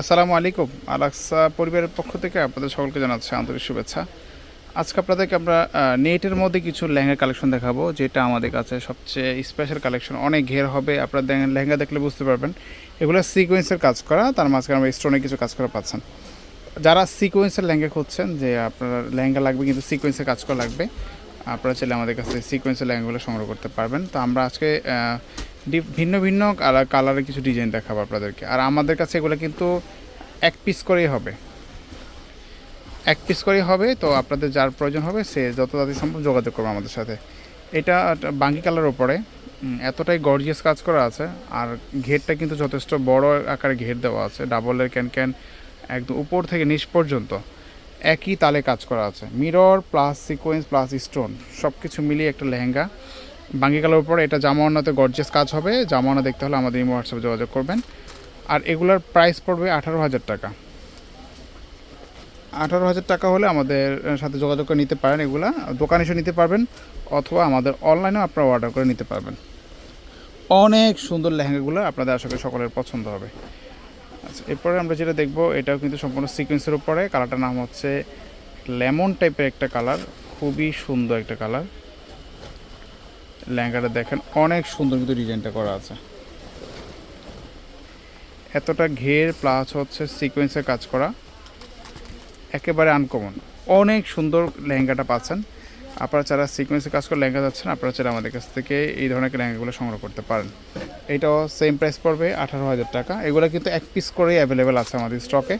আসসালামু আলাইকুম। আলাক্সা পরিবারের পক্ষ থেকে আপনাদের সকলকে জানাচ্ছি আন্তরিক শুভেচ্ছা। আজকে আপনাদেরকে আমরা নেটের মধ্যে কিছু লেহেঙ্গা কালেকশন দেখাবো, যেটা আমাদের কাছে সবচেয়ে স্পেশাল কালেকশন। অনেক ঘের হবে, আপনারা লেহেঙ্গা দেখলে বুঝতে পারবেন। এগুলো সিকোয়েন্সের কাজ করা, তার মাঝখানে আমরা স্টোনে কিছু কাজ করা পাচ্ছেন। যারা সিকোয়েন্সের লেহেঙ্গা খুঁজছেন, যে আপনার লেহেঙ্গা লাগবে কিন্তু সিকোয়েন্সের কাজ করা লাগবে, আপনারা চাইলে আমাদের কাছে সিকোয়েন্সের লেহেঙ্গাগুলো সংগ্রহ করতে পারবেন। তো আমরা আজকে ভিন্ন ভিন্ন কালারের কিছু ডিজাইন দেখাবো আপনাদেরকে। আর আমাদের কাছে এগুলো কিন্তু এক পিস করেই হবে। এক পিস করেই হবে, তো আপনাদের যার প্রয়োজন হবে, সে যত তাড়াতাড়ি সম্ভব যোগাযোগ করবে আমাদের সাথে। এটা বাঙ্গি কালার ওপরে এতটাই গর্জিয়াস কাজ করা আছে, আর ঘেরটা কিন্তু যথেষ্ট বড় আকারে ঘের দেওয়া আছে। ডাবলের ক্যান ক্যান একদম উপর থেকে নিচ পর্যন্ত একই তালে কাজ করা আছে। Mirror plus sequence plus stone সব কিছু মিলিয়ে একটা লেহেঙ্গা। বাঙ্গি কালার উপরে এটা জামাওয়ানাতে গর্জিয়াস কাজ হবে। জামাওয়ানা দেখতে হলে আমাদের ইমো হোয়াটসঅ্যাপে যোগাযোগ করবেন। আর এগুলার প্রাইস পড়বে আঠারো হাজার টাকা। আঠারো হাজার টাকা হলে আমাদের সাথে যোগাযোগ করে নিতে পারেন এগুলা। দোকানে এসে নিতে পারবেন, অথবা আমাদের অনলাইনেও আপনারা অর্ডার করে নিতে পারবেন। অনেক সুন্দর লেহেঙ্গাগুলো আপনাদের আশা করি সকলের পছন্দ হবে। আচ্ছা এরপরে আমরা যেটা দেখব, এটাও কিন্তু সম্পূর্ণ সিকোয়েন্সের উপরে। কালারটার নাম হচ্ছে লেমন টাইপের একটা কালার খুবই সুন্দর একটা কালার লেহেঙ্গাটা দেখেন, অনেক সুন্দর কিন্তু ডিজাইনটা করা আছে। এতটা ঘের প্লাস হচ্ছে সিকোয়েন্সে কাজ করা। একেবারে আনকমন অনেক সুন্দর লেহেঙ্গাটা পাচ্ছেন। আপনারা যারা সিকোয়েন্সে কাজ করে লেহেঙ্গা যাচ্ছেন, আপনারা চাইলে আমাদের কাছ থেকে এই ধরনের লেহেঙ্গাগুলো সংগ্রহ করতে পারেন। এটাও সেম প্রাইস পড়বে আঠারো হাজার টাকা। এগুলো কিন্তু এক পিস করেই অ্যাভেলেবেল আছে আমাদের স্টকে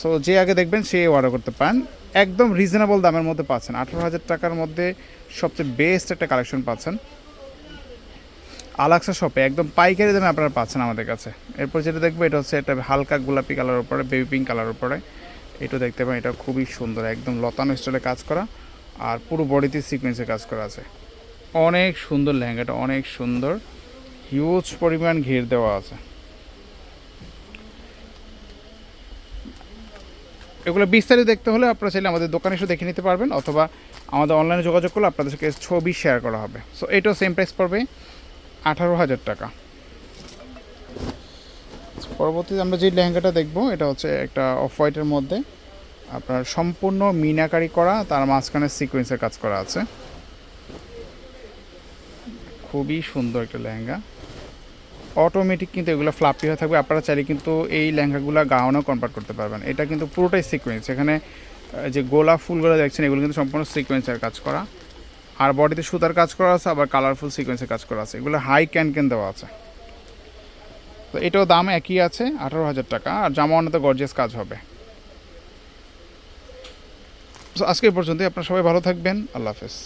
সো যে আগে দেখবেন সে অর্ডার করতে পারেন। একদম রিজনেবল দামের মধ্যে পাচ্ছেন। আঠারো হাজার টাকার মধ্যে সবচেয়ে বেস্ট একটা কালেকশন পাচ্ছেন। আলাক্সা শপে একদম পাইকারি দামে আপনারা পাচ্ছেন আমাদের কাছে। এরপর যেটা দেখব, এটা হচ্ছে একটা হালকা গোলাপি কালার উপরে বেবি পিঙ্ক কালার উপরে। এটা দেখতে পাবেন এটা খুবই সুন্দর, একদম লতানো স্টাইলে কাজ করা। আর পুরো বডিতে সিকোয়েন্সে কাজ করা আছে। অনেক সুন্দর লেহেঙ্গাটা, অনেক সুন্দর। হিউজ পরিমাণ ঘের দেওয়া আছে। এগুলো বিস্তারিত দেখতে হলে আপনারা চাইলে আমাদের দোকানে এসে দেখে নিতে পারবেন অথবা আমাদের অনলাইনে যোগাযোগ করলে আপনাদেরকে ছবি শেয়ার করা হবে। সো এটাও সেম প্রাইস পড়বে আঠারো হাজার টাকা। পরবর্তীতে আমরা যে লেহেঙ্গাটা দেখব, এটা হচ্ছে একটা অফ হোয়াইটের মধ্যে। আপনার সম্পূর্ণ মিনাকারি করা, তার মাঝখানে সিকোয়েন্সের কাজ করা আছে। খুবই সুন্দর একটা লেহেঙ্গা। অটোমেটিক কিন্তু এগুলো ফ্লাপি হয়ে থাকবে। আপনারা চাইলে কিন্তু এই লেহেঙ্গাগুলো গাউনও কনভার্ট করতে পারবেন। এটা কিন্তু পুরোটাই সিকোয়েন্স এখানে যে গোলাপ ফুলগুলো দেখছেন, এগুলো কিন্তু সম্পূর্ণ সিকোয়েন্সের কাজ করা। আর বডিতে সুতার কাজ করা আছে, আবার কালারফুল সিকোয়েন্সের কাজ করা আছে। এগুলো হাই ক্যান ক্যান দেওয়া আছে। তো এটাও দাম একই আছে, আঠারো হাজার টাকা। আর জামা জামাওয়ানাতে গর্জিয়াস কাজ হবে। আজকে এই পর্যন্তই। আপনারা সবাই ভালো থাকবেন। আল্লাহ হাফেজ।